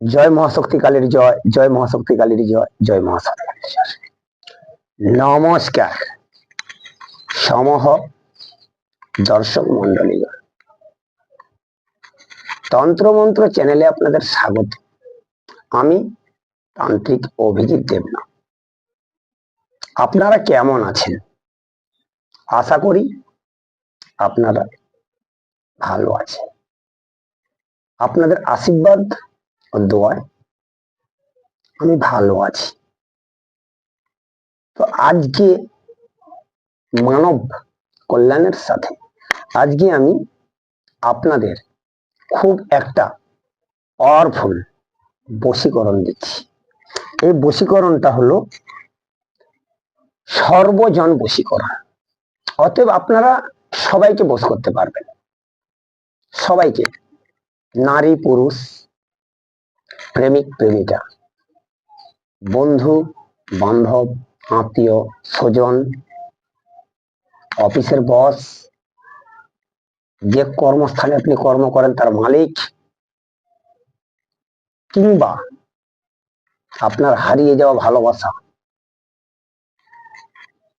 জয় মহাশক্তি কালীর জয় জয় মহাশক্তি কালীর জয় জয়। মহাশক্তি নমস্কার। সমহ দর্শক মন্ডলী তন্ত্রমন্ত্র চ্যানেলে আপনাদের স্বাগত। আমি তান্ত্রিক অভিজিৎ দেবনা আপনারা কেমন আছেন? আশা করি আপনারা ভালো আছেন। আপনাদের আশীর্বাদ দোয়ায়, আমি ভালো আছি। তো আজকে মানব কল্যাণের সাথে, আজকে আমি আপনাদের খুব একটা পাওয়ারফুল বশীকরণ দিচ্ছি। এই বশীকরণটা হলো সর্বজন বশীকরণ। অতএব আপনারা সবাইকে বশ করতে পারবেন। সবাইকে, নারী, পুরুষ প্রেমিক প্রেমিকা। বন্ধু, বান্ধব, আত্মীয়, স্বজন, অফিসের বস, যে কর্মস্থানে আপনি কর্ম করেন তার মালিক, কিংবা আপনার হারিয়ে যাওয়া ভালোবাসা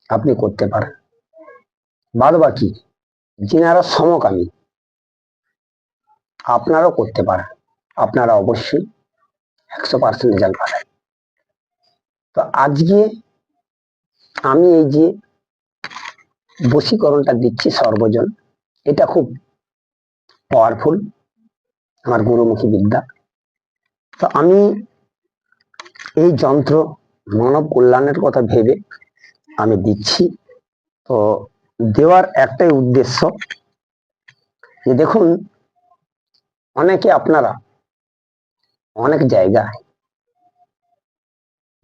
আপনি করতে পারেন। বাদ বাকি যিনারা সমকামী, আপনারাও করতে পারেন। আপনারা অবশ্যই একশো পার্সেন্ট রেজাল্ট পাবেন তো আজকে আমি এই যে বশীকরণটা দিচ্ছি সর্বজন, এটা খুব পাওয়ারফুল আমার গুরুমুখী বিদ্যা। তো আমি এই যন্ত্র মানব কল্যাণের কথা ভেবে আমি দিচ্ছি। তো দেওয়ার একটাই উদ্দেশ্য যে দেখুন, অনেকে আপনারা অনেক জায়গায়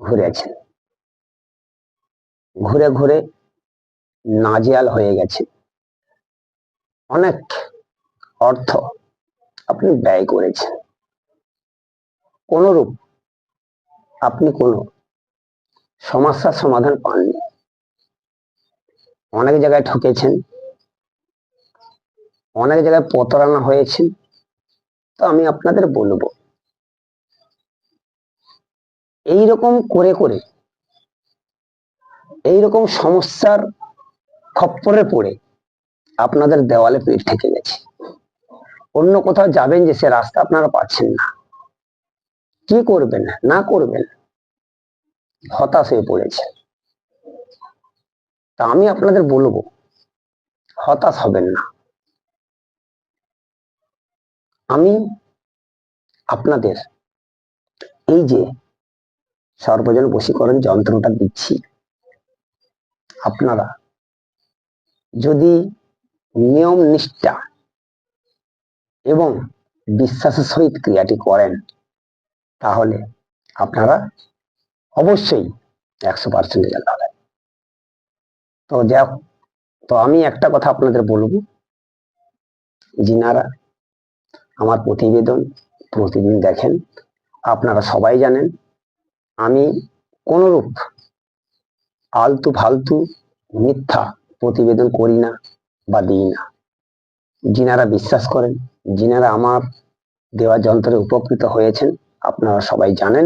ঘুরেছেন। ঘুরে ঘুরে নাজিয়াল হয়ে গেছে। অনেক অর্থ আপনি ব্যয় করেছেন। কোনরূপ আপনি কোনো সমস্যার সমাধান পাননি। অনেক জায়গায় ঠকেছেন। অনেক জায়গায় প্রতারণা হয়েছেন। তো আমি আপনাদের বলব এই রকম করে করে এই রকম সমস্যার খপ্পরে পড়ে আপনাদের দেওয়ালে পিঠ থেকে গেছে। অন্য কোথাও যাবেন যে সে রাস্তা আপনারা পাচ্ছেন না। কি করবেন? না করবেন? হতাশ হয়ে পড়েছে। তা আমি আপনাদের বলব, হতাশ হবেন না। আমি আপনাদের এই যে সর্বজন বশীকরণ যন্ত্রটা দিচ্ছি। আপনারা যদি নিয়ম নিষ্ঠা এবং বিশ্বাসের সহিত ক্রিয়াটি করেন, তাহলে আপনারা অবশ্যই একশো পার্সেন্ট রেজাল্ট পাবেন। তো যাক, তো আমি একটা কথা আপনাদের বলব। যিনারা আমার প্রতিবেদন প্রতিদিন দেখেন, আপনারা সবাই জানেন আমি কোনরূপ আলতু ফালতু মিথ্যা প্রতিবেদন করি না বা দিই না। যিনারা বিশ্বাস করেন, যিনারা আমার দেওয়া যন্ত্রে উপকৃত হয়েছেন, আপনারা সবাই জানেন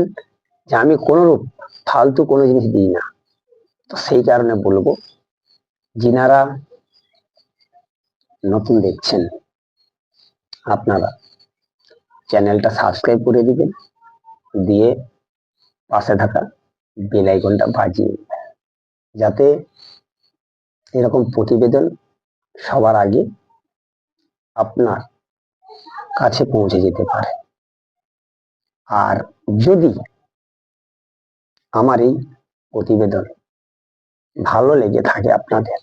যে আমি কোনরূপ ফালতু কোনো জিনিস দিই না। তো সেই কারণে বলব, যিনারা নতুন দেখছেন, আপনারা চ্যানেলটা সাবস্ক্রাইব করে দিবেন, দিয়ে পাশে থাকা বেল আইকনটা বাজিয়ে যাতে এরকম প্রতিবেদন সবার আগে আপনার কাছে পৌঁছে যেতে পারে। আর যদি আমার এই প্রতিবেদন ভালো লেগে থাকে আপনাদের,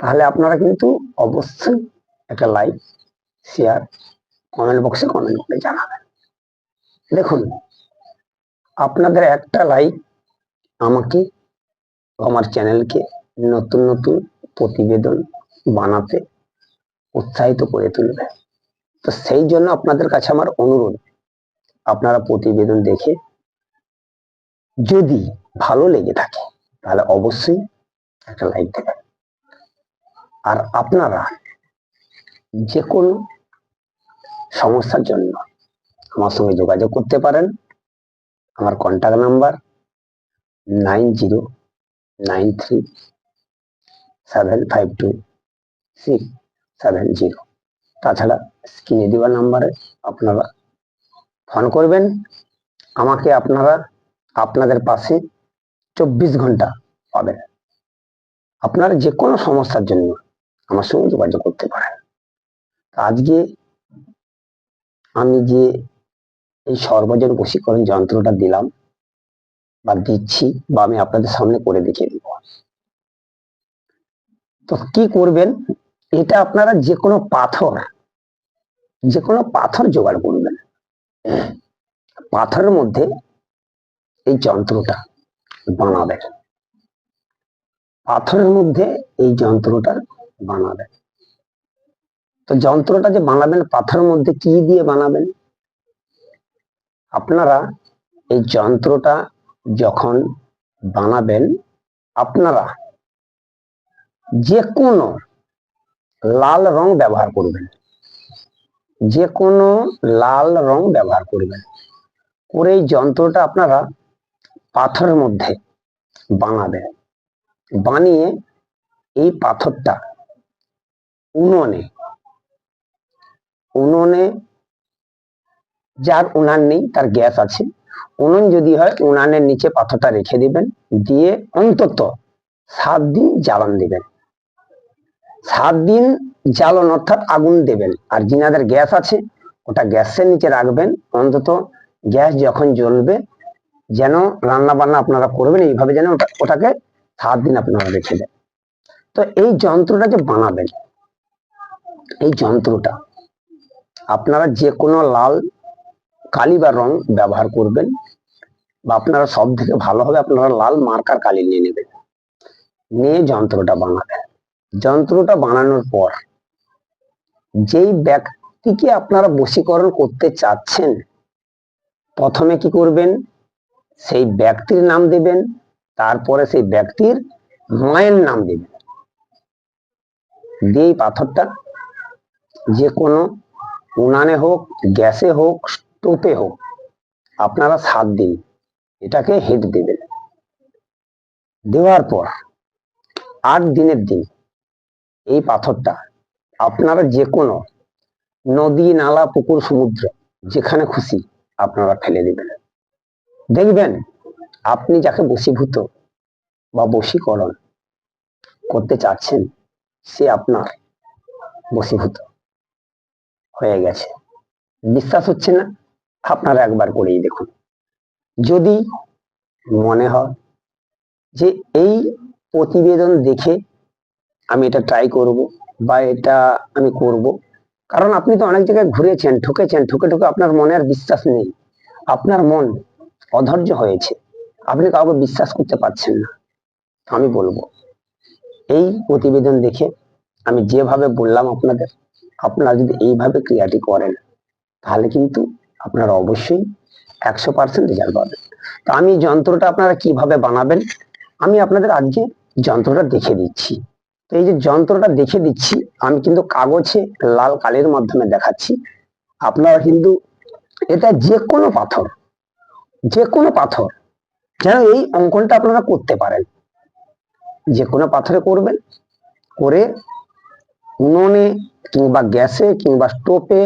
তাহলে আপনারা কিন্তু অবশ্যই একটা লাইক শেয়ার কমেন্ট বক্সে কমেন্ট করে জানাবেন। দেখুন আপনাদের একটা লাইক আমাকে আমার চ্যানেলকে নতুন নতুন প্রতিবেদন বানাতে উৎসাহিত করে তুলবে। তো সেই জন্য আপনাদের কাছে আমার অনুরোধ, আপনারা প্রতিবেদন দেখে যদি ভালো লেগে থাকে, তাহলে অবশ্যই একটা লাইক দেবেন। আর আপনারা যে কোনো সমস্যার জন্য আমার সঙ্গে যোগাযোগ করতে পারেন। আমার contact number nine zero nine three seven five two six seven zero তাছাড়া স্ক্রিনে দেওয়া নাম্বারে আপনারা ফোন করবেন। আমাকে আপনারা আপনাদের পাশে চব্বিশ ঘণ্টা পাবেন। আপনারা যে কোনো সমস্যার জন্য আমার সঙ্গে যোগাযোগ করতে পারেন। আজকে আমি যে এই সর্বজন বশীকরণ যন্ত্রটা দিলাম বা দিচ্ছি বা আমি আপনাদের সামনে করে দেখিয়ে দিব। তো কি করবেন? এটা আপনারা যে কোনো পাথর যে কোনো পাথর জোগাড় করবেন। পাথরের মধ্যে এই যন্ত্রটা বানাবেন। পাথরের মধ্যে এই যন্ত্রটা বানাবেন। তো যন্ত্রটা যে বানাবেন, পাথরের মধ্যে কি দিয়ে বানাবেন? আপনারা এই যন্ত্রটা যখন বানাবেন, আপনারা যে কোনো লাল রং ব্যবহার করবেন। যে কোনো লাল রং ব্যবহার করবেন। করে এই যন্ত্রটা আপনারা পাথরের মধ্যে বানাবেন। বানিয়ে এই পাথরটা উনুনে উনুনে যার উনান নেই, তার গ্যাস আছে। উনুন যদি হয়, উনানের নিচে পাথরটা রেখে দিবেন, দিয়ে অন্তত সাত দিন জ্বালান দিবেন। সাত দিন জ্বালন অর্থাৎ আগুন দেবেন। আর যিনাদের গ্যাস আছে, ওটা গ্যাসের নিচে রাখবেন। অন্তত গ্যাস যখন জ্বলবে, যেন রান্না বান্না আপনারা করবেন, এইভাবে যেন ওটা ওটাকে সাত দিন আপনারা রেখে দেন। তো এই যন্ত্রটা যে বানাবেন, এই যন্ত্রটা, আপনারা যে কোনো লাল কালি বা রং ব্যবহার করবেন বা আপনারা সব থেকে ভালো হবে আপনারা লাল মার্কার কালি নিয়ে নেবেন। নিয়ে যন্ত্রটা বানাবেন। যন্ত্রটা বানানোর পর যেই ব্যক্তিকে আপনারা বশীকরণ করতে চাচ্ছেন, প্রথমে কি করবেন? সেই ব্যক্তির নাম দেবেন, তারপরে সেই ব্যক্তির মায়ের নাম দেবেন। দিয়ে পাথরটা যে কোনো উনানে হোক, গ্যাসে হোক স্টোভে হোক, আপনারা সাত দিন এটাকে হিট দেবেন। দেওয়ার পর আট দিনের দিন এই পাথরটা আপনারা যে কোনো নদী, নালা, পুকুর, সমুদ্র, যেখানে খুশি আপনারা ফেলে দিবেন। দেখবেন আপনি যাকে বশীভূত বা বশীকরণ করতে চাচ্ছেন, সে আপনার বশীভূত হয়ে গেছে। বিশ্বাস হচ্ছে না? আপনারা একবার করেই দেখুন। যদি মনে হয় যে এই প্রতিবেদন দেখে আমি এটা ট্রাই করব বা এটা আমি করব, কারণ আপনি তো অনেক জায়গায় ঘুরেছেন, ঠকেছেন, ঠকে ঠকে আপনার মনে আর বিশ্বাস নেই। আপনার মন অধৈর্য হয়েছে। আপনি কাউকে বিশ্বাস করতে পারছেন না। আমি বলব, এই প্রতিবেদন দেখে আমি যেভাবে বললাম আপনাদের, আপনারা যদি এইভাবে ক্রিয়াটি করেন, তাহলে কিন্তু আপনারা অবশ্যই একশো পার্সেন্ট রেজাল্ট পাবেন। তো আমি যন্ত্রটা আপনারা কীভাবে বানাবেন, আমি আপনাদের আজকে যন্ত্রটা দেখে দিচ্ছি। তো এই যে যন্ত্রটা দেখে দিচ্ছি, আমি কিন্তু কাগজে লাল কালির মাধ্যমে দেখাচ্ছি। আপনারা কিন্তু এটা যে কোনো পাথর যে কোনো পাথর, যেন এই অঙ্কনটা আপনারা করতে পারেন। যে কোনো পাথরে করবেন, করে উনুনে কিংবা গ্যাসে কিংবা স্টোভে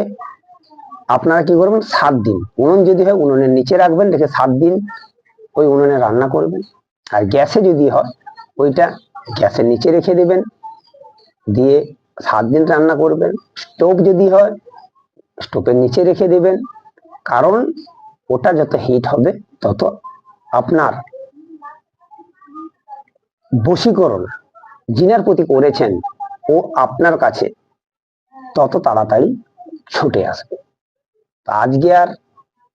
আপনারা কি করবেন? সাত দিন। উনুন যদি হয়, উনুনের নিচে রাখবেন, রেখে সাত দিন ওই উনুনে রান্না করবেন। আর গ্যাসে যদি হয়, ওইটা গ্যাসের নিচে রেখে দেবেন। দিয়ে সাত দিন রান্না করবেন। স্টোভ যদি হয়, স্টোভের নিচে রেখে দেবেন। কারণ ওটা যত হিট হবে, তত আপনার বশীকরণ জিনার প্রতি করেছেন, ও আপনার কাছে তত তাড়াতাড়ি ছুটে আসবে। আজকে আর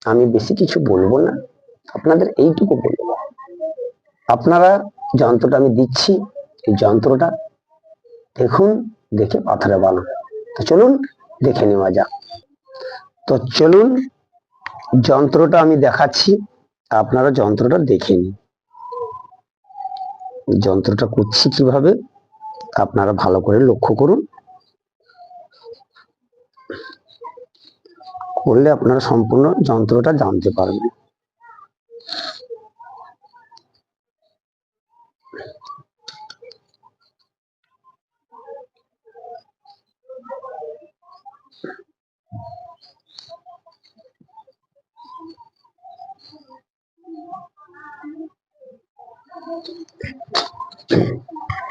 আমি বেশি কিছু বলব না। আপনাদের এইটুকু বলব। আপনারা যন্ত্রটা আমি দিচ্ছি, এই যন্ত্রটা দেখুন, দেখে পাথরে বানান তো চলুন, দেখে নেওয়া যাক। তো চলুন, যন্ত্রটা আমি দেখাচ্ছি। আপনারা যন্ত্রটা দেখে নিন। যন্ত্রটা করছি কীভাবে, আপনারা ভালো করে লক্ষ্য করুন। করলে আপনারা সম্পূর্ণ যন্ত্রটা জানতে পারবেন।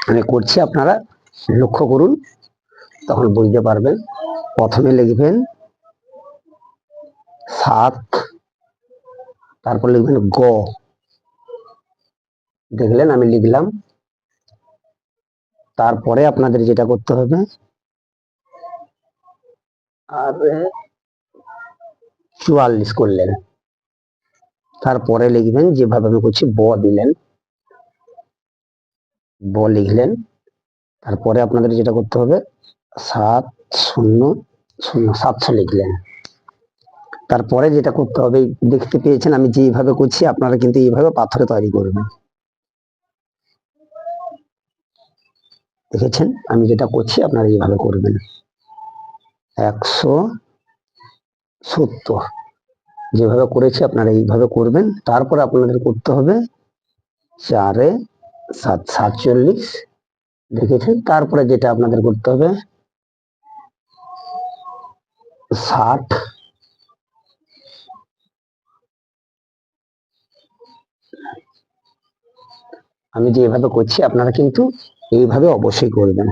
আমি করছি আপনারা লক্ষ্য করুন, তখন বুঝতে পারবেন, প্রথমে লিখবেন সাত, তারপর লিখবেন গ। দেখলেন, আমি লিখলাম। তারপরে আপনাদের যেটা করতে হবে, আর চুয়াল্লিশ করলেন। তারপরে লিখবেন, যেভাবে আমি করছি ব দিলেন। ব লিখলেন। তারপরে আপনাদের যেটা করতে হবে, সাত শূন্য শূন্য, সাতশো লিখলেন। তারপরে যেটা করতে হবে, দেখতে পেয়েছেন আমি যেভাবে করছি, আপনারা কিন্তু এইভাবে পাথরে তৈরি করবেন। দেখেছেন? আমি যেটা করছি, আপনারা এইভাবে করবেন। একশো সত্তর। যেভাবে করেছি, আপনারা এইভাবে করবেন। তারপরে আপনাদের করতে হবে চারে সাত, সাতচল্লিশ। দেখেছেন? তারপরে যেটা আপনাদের করতে হবে, ষাট। আমি যে এভাবে করছি, আপনারা কিন্তু এইভাবে অবশ্যই করবেন।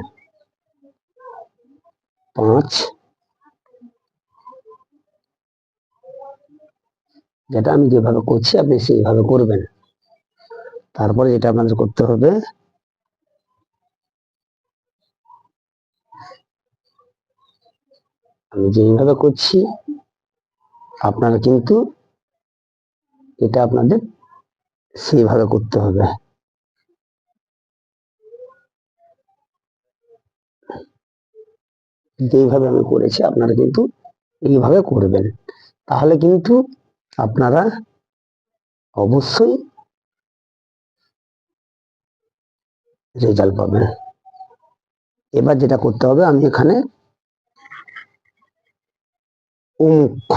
পাঁচ। যেটা আমি যেভাবে করছি, আপনি সেইভাবে করবেন। তারপরে যেটা আপনাদের করতে হবে, আমি যেইভাবে করছি, আপনারা কিন্তু এটা আপনাদের সেইভাবে করতে হবে। যেইভাবে আমি করেছি, আপনারা কিন্তু এইভাবে করবেন। তাহলে কিন্তু আপনারা অবশ্যই রেজাল্ট পাবেন। এবার যেটা করতে হবে, আমি এখানে উমুক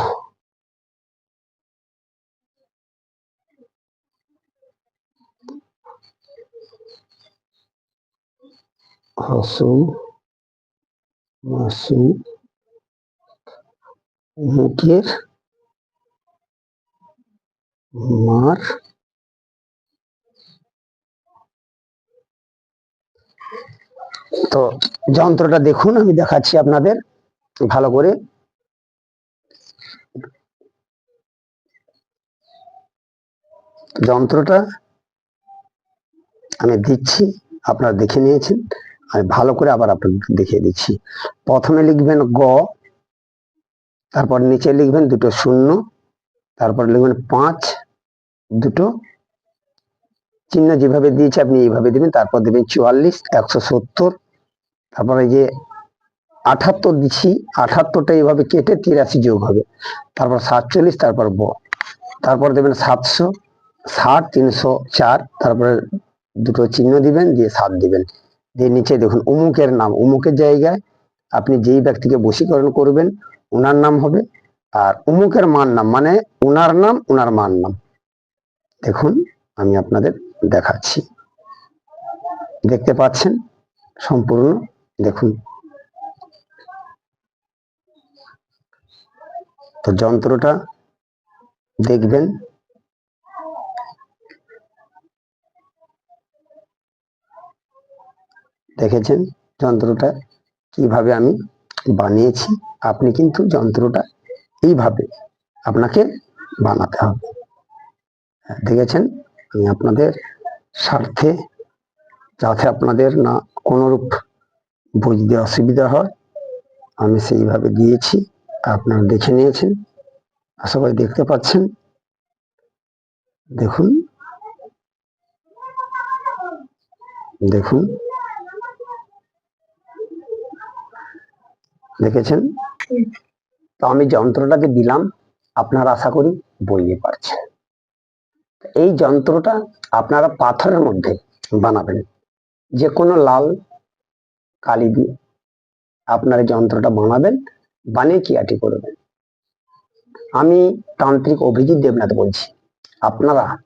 হসু মাসু, মুখের মার, তো যন্ত্রটা দেখুন, আমি দেখাচ্ছি আপনাদের, ভালো করে। যন্ত্রটা আমি দিচ্ছি, আপনারা দেখে নিয়েছেন। আমি ভালো করে আবার আপনাদের দেখিয়ে দিচ্ছি। প্রথমে লিখবেন গ, তারপর নিচে লিখবেন দুটো শূন্য, তারপর লিখবেন পাঁচ, দুটো। চিহ্ন যেভাবে দিয়েছে আপনি এইভাবে দিবেন, তারপর দেবেন চুয়াল্লিশ, একশো সত্তর, তারপরে যে আঠাত্তর দিচ্ছি, আঠাত্তরটা এইভাবে কেটে তিরাশি যোগ হবে। তারপর সাতচল্লিশ, তারপর ব তারপর দেবেন সাতশো, ষাট, তিনশো চার, তারপরে দুটো চিহ্ন দিবেন, দিয়ে সাত দিবেন। দিয়ে নিচে দেখুন উমুকের নাম উমুকের জায়গায় আপনি যেই ব্যক্তিকে বশীকরণ করবেন, উনার নাম হবে আর উমুকের মার নাম মানে উনার নাম, উনার মার নাম। দেখুন, আমি আপনাদের দেখাচ্ছি। দেখতে পাচ্ছেন? সম্পূর্ণ, দেখুন। তো যন্ত্রটা দেখবেন দেখেছেন যন্ত্রটা কীভাবে আমি বানিয়েছি? আপনি কিন্তু যন্ত্রটা এইভাবে আপনাকে বানাতে হবে। হ্যাঁ, দেখেছেন? আমি আপনাদের স্বার্থে যাতে আপনাদের না কোনোরূপ বুঝতে অসুবিধা হয় আমি সেইভাবে দিয়েছি। আপনারা দেখে নিয়েছেন। করি দেখতে পাচ্ছেন। দেখুন। দেখুন। দেখেছেন? তো আমি যন্ত্রটাকে দিলাম, আপনারা আশা করি বুঝতে পারছেন। এই যন্ত্রটা আপনারা পাথরের মধ্যে বানাবেন। যে কোনো লাল, কালি দিয়ে আপনার যন্ত্রটা বানাবেন, বানিয়ে কি আটি করবেন। আমি তান্ত্রিক অভিজিৎ দেবনাথ বলছি, আপনারা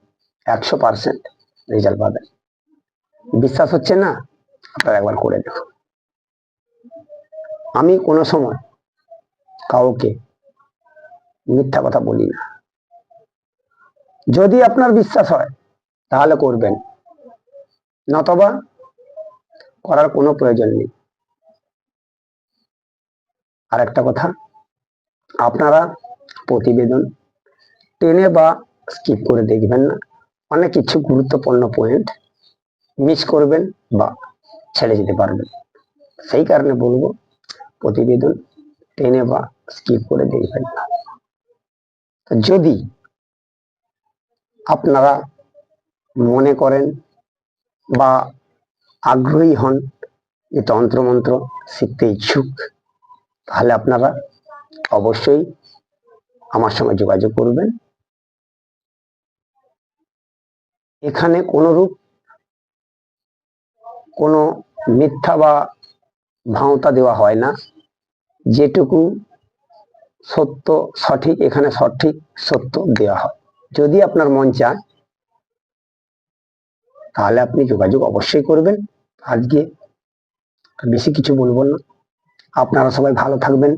একশো পার্সেন্ট রেজাল্ট পাবেন। বিশ্বাস হচ্ছে না? আপনারা একবার করে দেখুন। আমি কোনো সময় কাউকে মিথ্যা কথা বলি না। যদি আপনার বিশ্বাস হয়, তাহলে করবেন। নতবা করার কোনো প্রয়োজন নেই। আর একটা কথা, আপনারা প্রতিবেদন টেনে বা স্কিপ করে দেখবেন না। অনেক কিছু গুরুত্বপূর্ণ পয়েন্ট মিস করবেন বা ছেড়ে যেতে পারবেন। সেই কারণে বলব প্রতিবেদন টেনে বা স্কিপ করে দেখবেন না। যদি আপনারা মনে করেন বা আগ্রহী হন যে তন্ত্রমন্ত্র শিখতে ইচ্ছুক, তাহলে আপনারা অবশ্যই আমার সঙ্গে যোগাযোগ করবেন। এখানে কোনরূপ কোনো মিথ্যা বা ভাঁওতা দেওয়া হয় না। যেটুকু সত্য, সঠিক, এখানে সঠিক সত্য দেওয়া হয়। যদি আপনার মন চায়, তাহলে আপনি যোগাযোগ অবশ্যই করবেন। আজকে বেশি কিছু বলব না। আপনারা সবাই ভালো থাকবেন।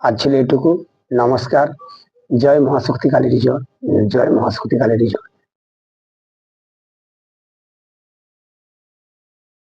আজ ছিল এটুকু। নমস্কার। জয় মহাশক্তি কালী রিজয় জয় মহাশক্তি কালী রিজয়